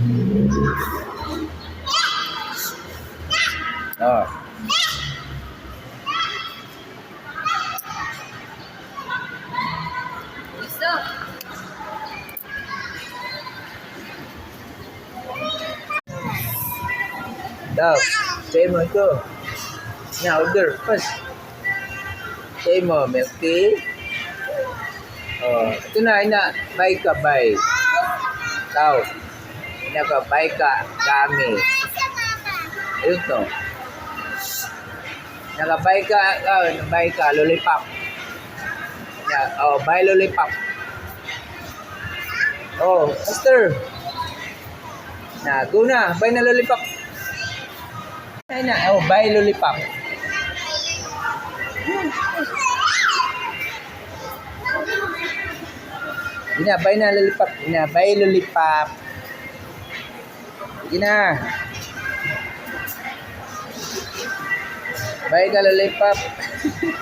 Oh. Daw, say mo ito. Na order, pas. Say mo, milk. Oh, ito na, ina. Bye ka, bye. Daw. Ina ka. Kami. Ayun to. Nakabay ka, oh, buy ka, lollipop. Yeah, oh, buy lollipop. Oh, Esther. Na, go na, buy na lollipop. Ay na, oh, buy lollipop. Ina, buy na lollipop. Ina, buy lollipop. Sige na. Buy ka lollipop.